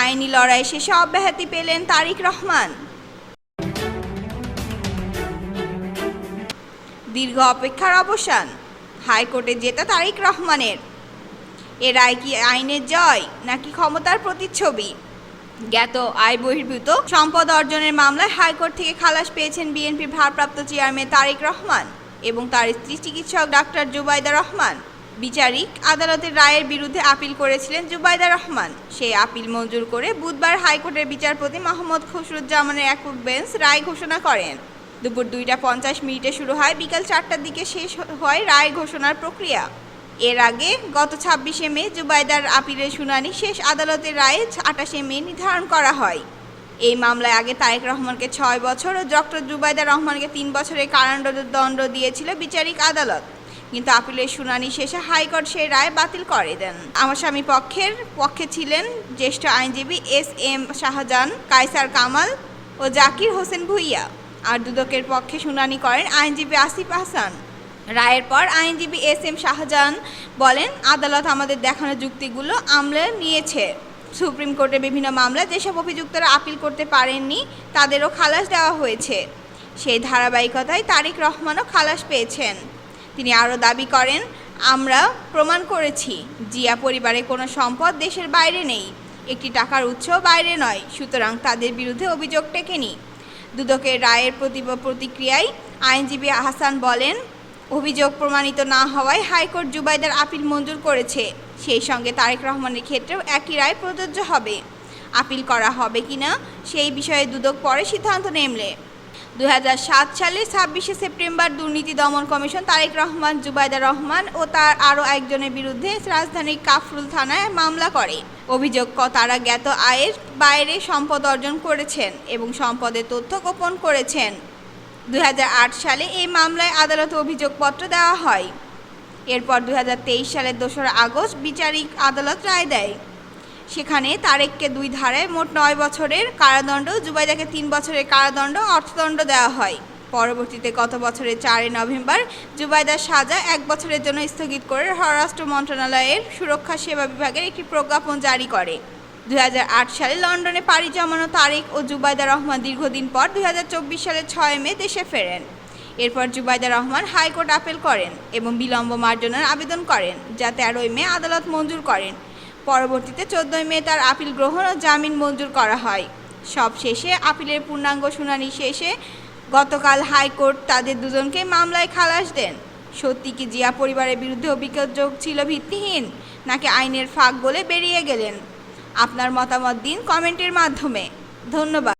আইনি লড়াই শেষে অব্যাহতি পেলেন তারিক রহমান। দীর্ঘ অপেক্ষার অবসান, হাইকোর্টে জেতা তারিক রহমানের। এ রায় কি আইনের জয় নাকি ক্ষমতার প্রতিচ্ছবি? জ্ঞাত আয় বহির্ভূত সম্পদ অর্জনের মামলায় হাইকোর্ট থেকে খালাস পেয়েছেন বিএনপির ভারপ্রাপ্ত চেয়ারম্যান তারেক রহমান এবং তার স্ত্রী চিকিৎসক ডাক্তার জুবাইদা রহমান। বিচারিক আদালতের রায়ের বিরুদ্ধে আপিল করেছিলেন জুবাইদা রহমান। সেই আপিল মঞ্জুর করে বুধবার হাইকোর্টের বিচারপতি মোহাম্মদ খসরুজ্জামানের একক বেঞ্চ রায় ঘোষণা করেন। দুপুর দুইটা পঞ্চাশ মিনিটে শুরু হয়, বিকাল চারটার দিকে শেষ হয় রায় ঘোষণার প্রক্রিয়া। এর আগে গত ছাব্বিশে মে জুবাইদার আপিলের শুনানি শেষ আদালতের রায়ে আটাশে মে নির্ধারণ করা হয়। এই মামলায় আগে তারেক রহমানকে ছয় বছর ও ডক্টর জুবাইদা রহমানকে তিন বছরের কারাদণ্ড দিয়েছিল বিচারিক আদালত। কিন্তু আপিলের শুনানি শেষে হাইকোর্ট সেই রায় বাতিল করে দেন। আমার স্বামী পক্ষের পক্ষে ছিলেন জ্যেষ্ঠ আইনজীবী এস এম শাহজাহান, কায়সার কামাল ও জাকির হোসেন ভুইয়া। আর দুদকের পক্ষে শুনানি করেন আইনজীবী আসিফ হাসান রায়ের পর আইনজীবী এস এম শাহজাহান বলেন, আদালত আমাদের দেখানো যুক্তিগুলো আমলে নিয়েছে। সুপ্রিম কোর্টের বিভিন্ন মামলায় যেসব অভিযুক্তরা আপিল করতে পারেননি, তাদেরও খালাস দেওয়া হয়েছে। সেই ধারাবাহিকতায় তারিক রহমানও খালাস পেয়েছেন। তিনি আরও দাবি করেন, আমরা প্রমাণ করেছি, জিয়া পরিবারে কোনো সম্পদ দেশের বাইরে নেই। একটি টাকার উৎসও বাইরে নয়, সুতরাং তাদের বিরুদ্ধে অভিযোগ টেকেনি। দুদকের রায়ের প্রতি প্রতিক্রিয়ায় আইনজীবী আহসান বলেন, অভিযোগ প্রমাণিত না হওয়ায় হাইকোর্ট জুবাইদার আপিল মঞ্জুর করেছে। সেই সঙ্গে তারেক রহমানের ক্ষেত্রেও একই রায় প্রযোজ্য হবে। আপিল করা হবে কিনা, সেই বিষয়ে দুদক পরে সিদ্ধান্ত নেমলে। দু সালে ছাব্বিশে সেপ্টেম্বর দুর্নীতি দমন কমিশন তারেক রহমান, জুবাইদা রহমান ও তার আরও একজনের বিরুদ্ধে রাজধানীর কাফরুল থানায় মামলা করে। অভিযোগ, তারা জ্ঞাত আয়ের বাইরে সম্পদ অর্জন করেছেন এবং সম্পদের তথ্য গোপন করেছেন। দুই হাজার আট সালে এই মামলায় আদালতে অভিযোগপত্র দেওয়া হয়। এরপর দুই হাজার তেইশ সালের দোসরা আগস্ট বিচারিক আদালত রায় দেয়। সেখানে তারেককে দুই ধারায় মোট নয় বছরের কারাদণ্ড, জুবাইদাকে তিন বছরের কারাদণ্ড, অর্থদণ্ড দেওয়া হয়। পরবর্তীতে গত বছরের চারই নভেম্বর, জুবাইদার সাজা এক বছরের জন্য স্থগিত করে স্বরাষ্ট্র মন্ত্রণালয়ের সুরক্ষা সেবা বিভাগের একটি প্রজ্ঞাপন জারি করে। দু হাজার আট সালে লন্ডনে পাড়ি জমানো তারেক ও জুবাইদা রহমান দীর্ঘদিন পর দু হাজার চব্বিশ সালের ছয় মে দেশে ফেরেন। এরপর জুবাইদা রহমান হাইকোর্ট আপিল করেন এবং বিলম্ব মার্জনার আবেদন করেন যা তেরোই মে আদালত মঞ্জুর করেন। পরবর্তীতে চোদ্দই মে তার আপিল গ্রহণ ও জামিন মঞ্জুর করা হয়। সব শেষে আপিলের পূর্ণাঙ্গ শুনানি শেষে গতকাল হাইকোর্ট তাদের দুজনকে মামলায় খালাস দেন। সত্যি কি জিয়া পরিবারের বিরুদ্ধে অভিযোগ ছিল ভিত্তিহীন, নাকি আইনের ফাঁক বলে বেরিয়ে গেলেন? আপনার মতামত দিন কমেন্টের মাধ্যমে। ধন্যবাদ।